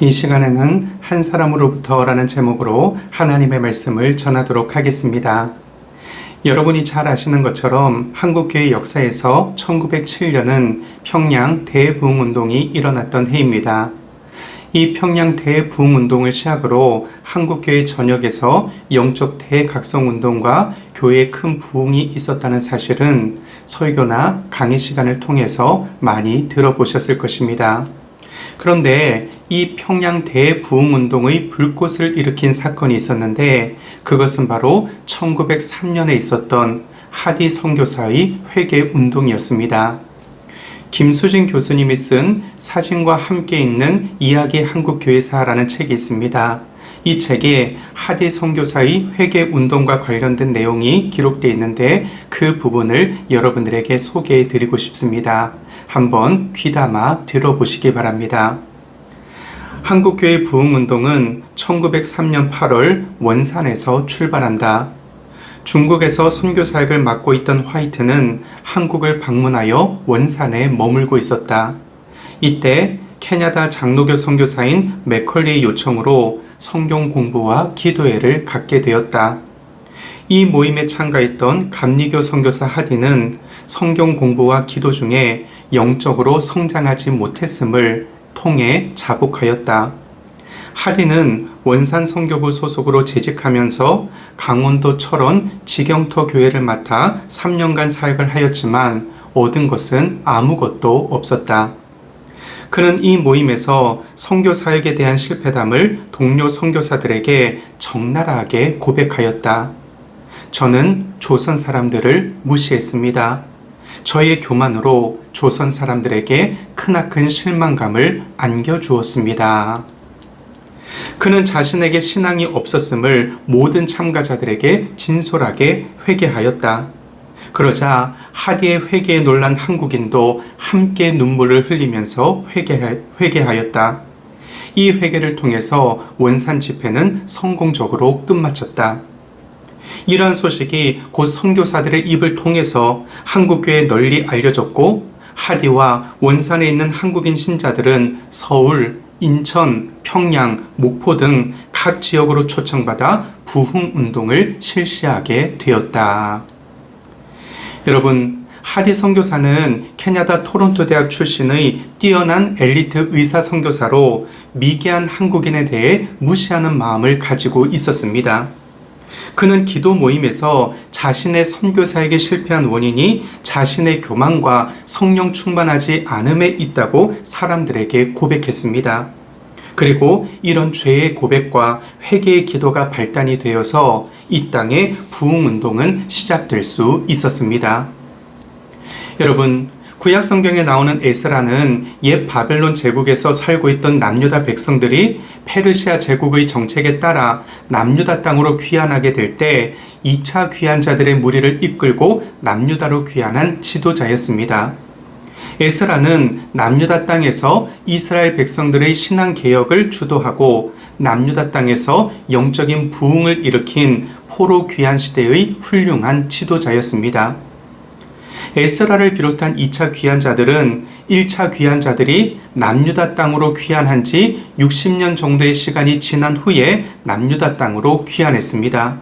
이 시간에는 한 사람으로부터라는 제목으로 하나님의 말씀을 전하도록 하겠습니다. 여러분이 잘 아시는 것처럼 한국교회 역사에서 1907년은 평양 대부흥 운동이 일어났던 해입니다. 이 평양 대부흥 운동을 시작으로 한국교회 전역에서 영적 대각성 운동과 교회의 큰 부흥이 있었다는 사실은 설교나 강의 시간을 통해서 많이 들어보셨을 것입니다. 그런데 이 평양 대부흥운동의 불꽃을 일으킨 사건이 있었는데 그것은 바로 1903년에 있었던 하디 선교사의 회개 운동이었습니다. 김수진 교수님이 쓴 사진과 함께 있는 이야기 한국교회사라는 책이 있습니다. 이 책에 하디 선교사의 회개 운동과 관련된 내용이 기록되어 있는데 그 부분을 여러분들에게 소개해 드리고 싶습니다. 한번 귀담아 들어보시기 바랍니다. 한국교회 부흥운동은 1903년 8월 원산에서 출발한다. 중국에서 선교 사역을 맡고 있던 화이트는 한국을 방문하여 원산에 머물고 있었다. 이때 캐나다 장로교 선교사인 맥컬리의 요청으로 성경 공부와 기도회를 갖게 되었다. 이 모임에 참가했던 감리교 선교사 하디는 성경 공부와 기도 중에 영적으로 성장하지 못했음을 통해 자복하였다. 하디는 원산 성교부 소속으로 재직하면서 강원도 철원 지경터 교회를 맡아 3년간 사역을 하였지만 얻은 것은 아무것도 없었다. 그는 이 모임에서 성교 사역에 대한 실패담을 동료 선교사들에게 적나라하게 고백하였다. 저는 조선 사람들을 무시했습니다. 저의 교만으로 조선 사람들에게 크나큰 실망감을 안겨주었습니다. 그는 자신에게 신앙이 없었음을 모든 참가자들에게 진솔하게 회개하였다. 그러자 하디의 회개에 놀란 한국인도 함께 눈물을 흘리면서 회개하, 회개하였다. 이 회개를 통해서 원산 집회는 성공적으로 끝마쳤다. 이러한 소식이 곧 선교사들의 입을 통해서 한국교회에 널리 알려졌고 하디와 원산에 있는 한국인 신자들은 서울, 인천, 평양, 목포 등 각 지역으로 초청받아 부흥 운동을 실시하게 되었다. 여러분, 하디 선교사는 캐나다 토론토 대학 출신의 뛰어난 엘리트 의사 선교사로 미개한 한국인에 대해 무시하는 마음을 가지고 있었습니다. 그는 기도 모임에서 자신의 선교사에게 실패한 원인이 자신의 교만과 성령 충만하지 않음에 있다고 사람들에게 고백했습니다. 그리고 이런 죄의 고백과 회개의 기도가 발단이 되어서 이 땅의 부흥 운동은 시작될 수 있었습니다. 여러분, 구약 성경에 나오는 에스라는 옛 바벨론 제국에서 살고 있던 남유다 백성들이 페르시아 제국의 정책에 따라 남유다 땅으로 귀환하게 될 때 2차 귀환자들의 무리를 이끌고 남유다로 귀환한 지도자였습니다. 에스라는 남유다 땅에서 이스라엘 백성들의 신앙 개혁을 주도하고 남유다 땅에서 영적인 부흥을 일으킨 포로 귀환 시대의 훌륭한 지도자였습니다. 에스라를 비롯한 2차 귀환자들은 1차 귀환자들이 남유다 땅으로 귀환한 지 60년 정도의 시간이 지난 후에 남유다 땅으로 귀환했습니다.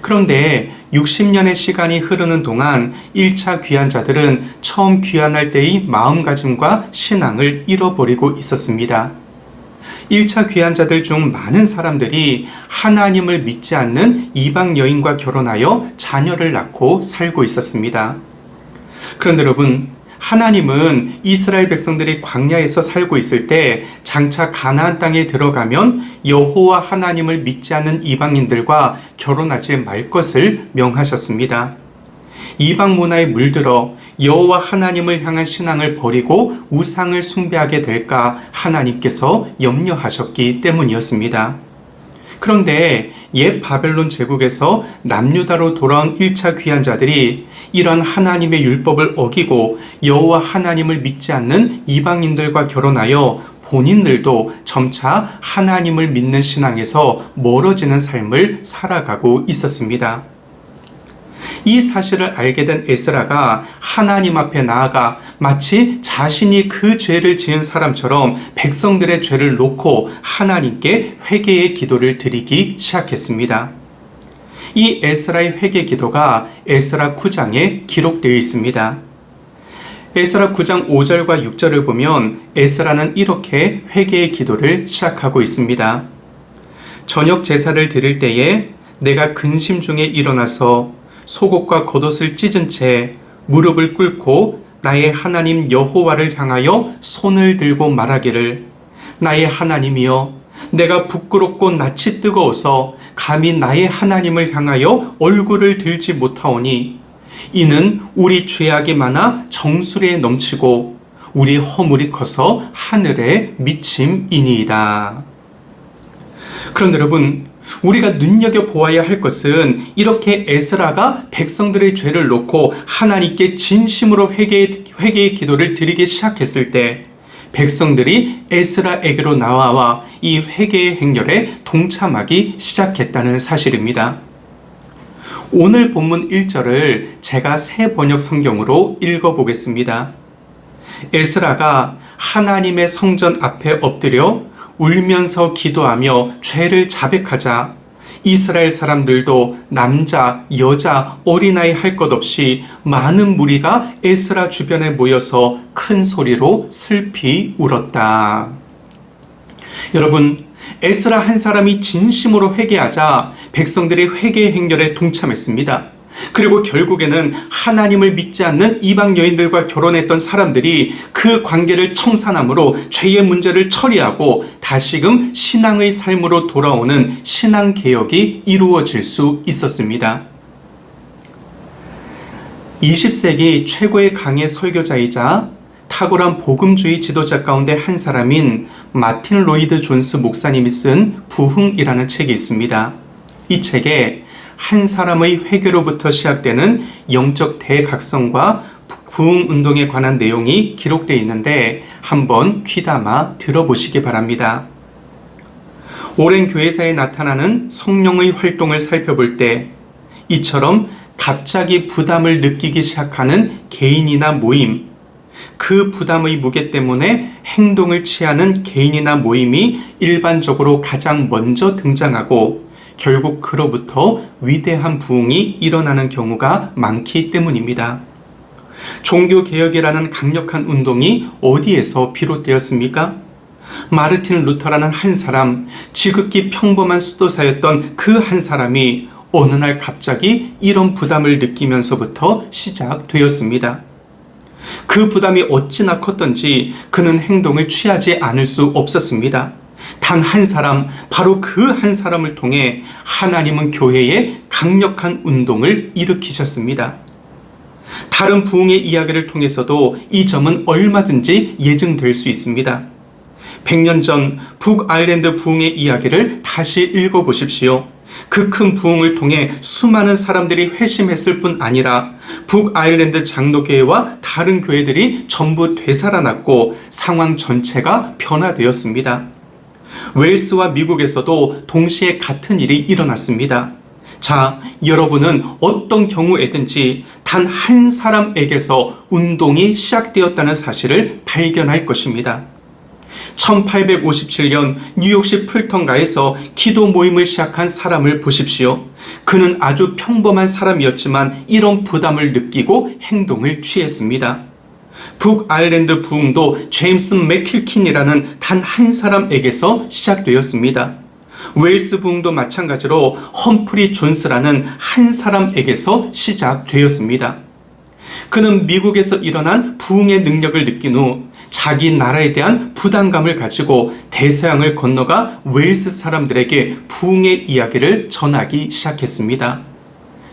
그런데 60년의 시간이 흐르는 동안 1차 귀환자들은 처음 귀환할 때의 마음가짐과 신앙을 잃어버리고 있었습니다. 1차 귀환자들 중 많은 사람들이 하나님을 믿지 않는 이방 여인과 결혼하여 자녀를 낳고 살고 있었습니다. 그런데 여러분, 하나님은 이스라엘 백성들이 광야에서 살고 있을 때 장차 가나안 땅에 들어가면 여호와 하나님을 믿지 않는 이방인들과 결혼하지 말 것을 명하셨습니다. 이방 문화에 물들어 여호와 하나님을 향한 신앙을 버리고 우상을 숭배하게 될까 하나님께서 염려하셨기 때문이었습니다. 그런데 옛 바벨론 제국에서 남유다로 돌아온 1차 귀환자들이 이러한 하나님의 율법을 어기고 여호와 하나님을 믿지 않는 이방인들과 결혼하여 본인들도 점차 하나님을 믿는 신앙에서 멀어지는 삶을 살아가고 있었습니다. 이 사실을 알게 된 에스라가 하나님 앞에 나아가 마치 자신이 그 죄를 지은 사람처럼 백성들의 죄를 놓고 하나님께 회개의 기도를 드리기 시작했습니다. 이 에스라의 회개 기도가 에스라 9장에 기록되어 있습니다. 에스라 9장 5절과 6절을 보면 에스라는 이렇게 회개의 기도를 시작하고 있습니다. 저녁 제사를 드릴 때에 내가 근심 중에 일어나서 속옷과 겉옷을 찢은 채 무릎을 꿇고 나의 하나님 여호와를 향하여 손을 들고 말하기를 나의 하나님이여 내가 부끄럽고 낯이 뜨거워서 감히 나의 하나님을 향하여 얼굴을 들지 못하오니 이는 우리 죄악이 많아 정수리에 넘치고 우리 허물이 커서 하늘에 미침이니이다. 그런데 여러분, 우리가 눈여겨 보아야 할 것은 이렇게 에스라가 백성들의 죄를 놓고 하나님께 진심으로 회개, 회개의 기도를 드리기 시작했을 때 백성들이 에스라에게로 나와와 이 회개의 행렬에 동참하기 시작했다는 사실입니다. 오늘 본문 1절을 제가 새 번역 성경으로 읽어보겠습니다. 에스라가 하나님의 성전 앞에 엎드려 울면서 기도하며 죄를 자백하자 이스라엘 사람들도 남자, 여자, 어린아이 할 것 없이 많은 무리가 에스라 주변에 모여서 큰 소리로 슬피 울었다. 여러분, 에스라 한 사람이 진심으로 회개하자 백성들이 회개 행렬에 동참했습니다. 그리고 결국에는 하나님을 믿지 않는 이방 여인들과 결혼했던 사람들이 그 관계를 청산함으로 죄의 문제를 처리하고 다시금 신앙의 삶으로 돌아오는 신앙 개혁이 이루어질 수 있었습니다. 20세기 최고의 강의 설교자이자 탁월한 복음주의 지도자 가운데 한 사람인 마틴 로이드 존스 목사님이 쓴 부흥이라는 책이 있습니다. 이 책에 한 사람의 회개로부터 시작되는 영적 대각성과 부흥 운동에 관한 내용이 기록되어 있는데 한번 귀담아 들어보시기 바랍니다. 오랜 교회사에 나타나는 성령의 활동을 살펴볼 때 이처럼 갑자기 부담을 느끼기 시작하는 개인이나 모임, 그 부담의 무게 때문에 행동을 취하는 개인이나 모임이 일반적으로 가장 먼저 등장하고 결국 그로부터 위대한 부흥이 일어나는 경우가 많기 때문입니다. 종교 개혁이라는 강력한 운동이 어디에서 비롯되었습니까? 마르틴 루터라는 한 사람, 지극히 평범한 수도사였던 그 한 사람이 어느 날 갑자기 이런 부담을 느끼면서부터 시작되었습니다. 그 부담이 어찌나 컸던지 그는 행동을 취하지 않을 수 없었습니다. 단 한 사람, 바로 그 한 사람을 통해 하나님은 교회에 강력한 운동을 일으키셨습니다. 다른 부흥의 이야기를 통해서도 이 점은 얼마든지 예증될 수 있습니다. 100년 전 북아일랜드 부흥의 이야기를 다시 읽어보십시오. 그 큰 부흥을 통해 수많은 사람들이 회심했을 뿐 아니라 북아일랜드 장로교회와 다른 교회들이 전부 되살아났고 상황 전체가 변화되었습니다. 웨일스와 미국에서도 동시에 같은 일이 일어났습니다. 자, 여러분은 어떤 경우에든지 단 한 사람에게서 운동이 시작되었다는 사실을 발견할 것입니다. 1857년 뉴욕시 풀턴가에서 기도 모임을 시작한 사람을 보십시오. 그는 아주 평범한 사람이었지만 이런 부담을 느끼고 행동을 취했습니다. 북아일랜드 부흥도 제임스 맥킬킨이라는 단 한 사람에게서 시작되었습니다. 웨일스 부흥도 마찬가지로 험프리 존스라는 한 사람에게서 시작되었습니다. 그는 미국에서 일어난 부흥의 능력을 느낀 후 자기 나라에 대한 부담감을 가지고 대서양을 건너가 웨일스 사람들에게 부흥의 이야기를 전하기 시작했습니다.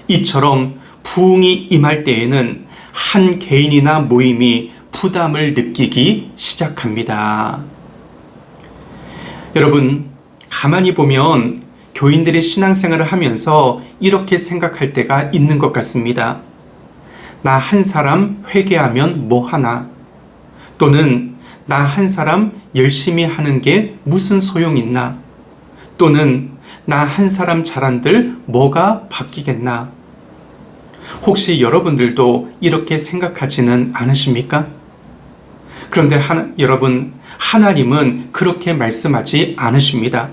이처럼 부흥이 임할 때에는 한 개인이나 모임이 부담을 느끼기 시작합니다. 여러분, 가만히 보면 교인들이 신앙생활을 하면서 이렇게 생각할 때가 있는 것 같습니다. 나 한 사람 회개하면 뭐 하나? 또는 나 한 사람 열심히 하는 게 무슨 소용 있나? 또는 나 한 사람 잘한들 뭐가 바뀌겠나? 혹시 여러분들도 이렇게 생각하지는 않으십니까? 그런데 하나, 여러분, 하나님은 그렇게 말씀하지 않으십니다.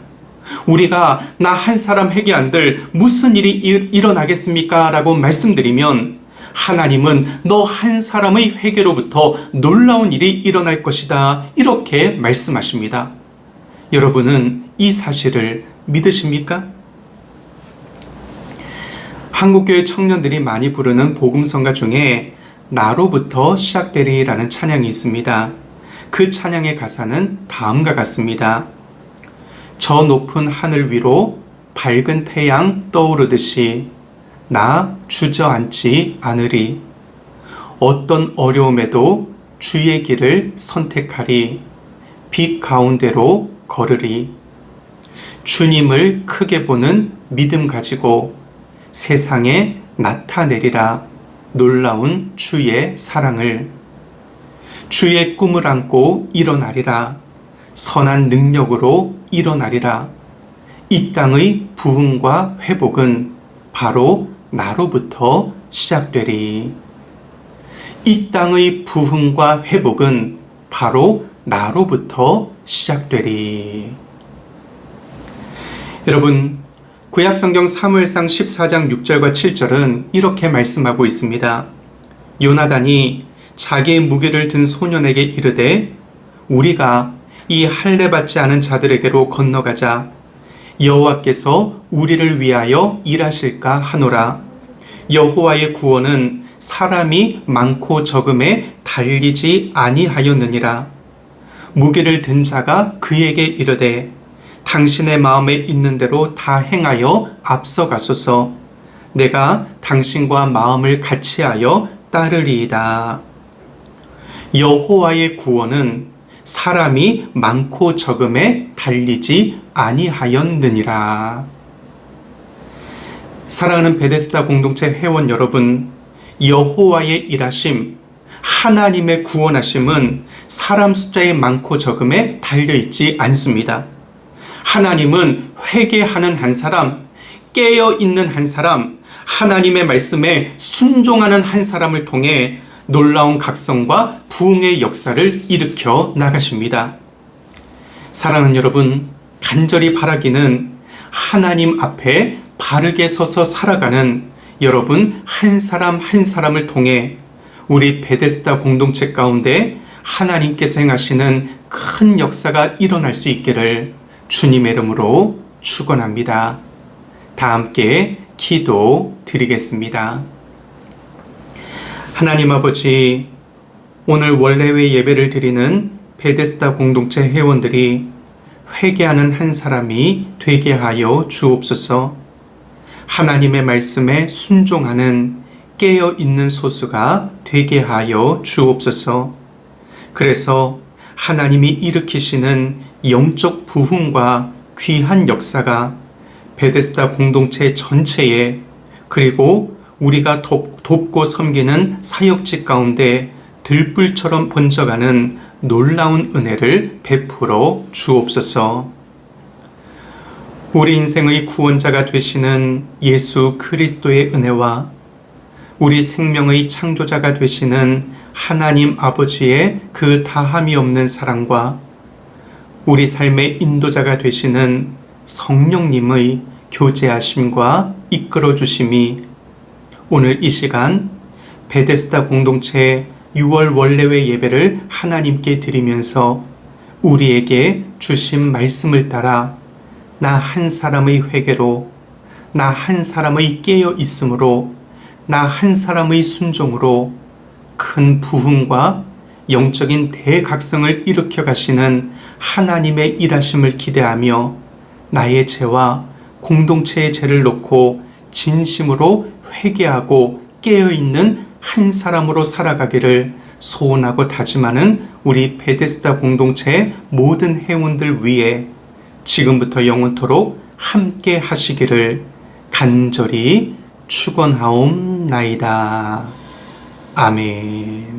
우리가 나 한 사람 회개한들 무슨 일이 일, 일어나겠습니까? 라고 말씀드리면 하나님은 너 한 사람의 회개로부터 놀라운 일이 일어날 것이다. 이렇게 말씀하십니다. 여러분은 이 사실을 믿으십니까? 한국교회 청년들이 많이 부르는 복음성가 중에 나로부터 시작되리라는 찬양이 있습니다. 그 찬양의 가사는 다음과 같습니다. 저 높은 하늘 위로 밝은 태양 떠오르듯이 나 주저앉지 않으리. 어떤 어려움에도 주의 길을 선택하리. 빛 가운데로 걸으리. 주님을 크게 보는 믿음 가지고 세상에 나타내리라. 놀라운 주의 사랑을. 주의 꿈을 안고 일어나리라. 선한 능력으로 일어나리라. 이 땅의 부흥과 회복은 바로 나로부터 시작되리. 이 땅의 부흥과 회복은 바로 나로부터 시작되리. 여러분, 구약성경 사무엘상 14장 6절과 7절은 이렇게 말씀하고 있습니다. 요나단이 자기의 무기를 든 소년에게 이르되 우리가 이 할례 받지 않은 자들에게로 건너가자. 여호와께서 우리를 위하여 일하실까 하노라. 여호와의 구원은 사람이 많고 적음에 달리지 아니하였느니라. 무기를 든 자가 그에게 이르되 당신의 마음에 있는 대로 다 행하여 앞서가소서 내가 당신과 마음을 같이하여 따르리이다 여호와의 구원은 사람이 많고 적음에 달리지 아니하였느니라. 사랑하는 베데스다 공동체 회원 여러분, 여호와의 일하심, 하나님의 구원하심은 사람 숫자의 많고 적음에 달려 있지 않습니다. 하나님은 회개하는 한 사람, 깨어 있는 한 사람, 하나님의 말씀에 순종하는 한 사람을 통해 놀라운 각성과 부흥의 역사를 일으켜 나가십니다. 사랑하는 여러분, 간절히 바라기는 하나님 앞에 바르게 서서 살아가는 여러분 한 사람 한 사람을 통해 우리 베데스다 공동체 가운데 하나님께서 행하시는 큰 역사가 일어날 수 있기를 주님의 이름으로 축원합니다. 다 함께 기도 드리겠습니다. 하나님 아버지, 오늘 원래회 예배를 드리는 베데스다 공동체 회원들이 회개하는 한 사람이 되게 하여 주옵소서. 하나님의 말씀에 순종하는 깨어 있는 소수가 되게 하여 주옵소서. 그래서 하나님이 일으키시는 영적 부흥과 귀한 역사가 베데스다 공동체 전체에 그리고 우리가 돕, 돕고 섬기는 사역직 가운데 들불처럼 번져가는 놀라운 은혜를 베풀어 주옵소서. 우리 인생의 구원자가 되시는 예수 그리스도의 은혜와 우리 생명의 창조자가 되시는 하나님 아버지의 그 다함이 없는 사랑과 우리 삶의 인도자가 되시는 성령님의 교제하심과 이끌어 주심이 오늘 이 시간 베데스다 공동체 6월 원래회 예배를 하나님께 드리면서 우리에게 주신 말씀을 따라 나 한 사람의 회개로 나 한 사람의 깨어 있음으로 나 한 사람의 순종으로 큰 부흥과 영적인 대각성을 일으켜 가시는 하나님의 일하심을 기대하며 나의 죄와 공동체의 죄를 놓고 진심으로 회개하고 깨어 있는 한 사람으로 살아가기를 소원하고 다짐하는 우리 베데스다 공동체의 모든 회원들 위해 지금부터 영원토록 함께 하시기를 간절히 축원하옵나이다. 아멘.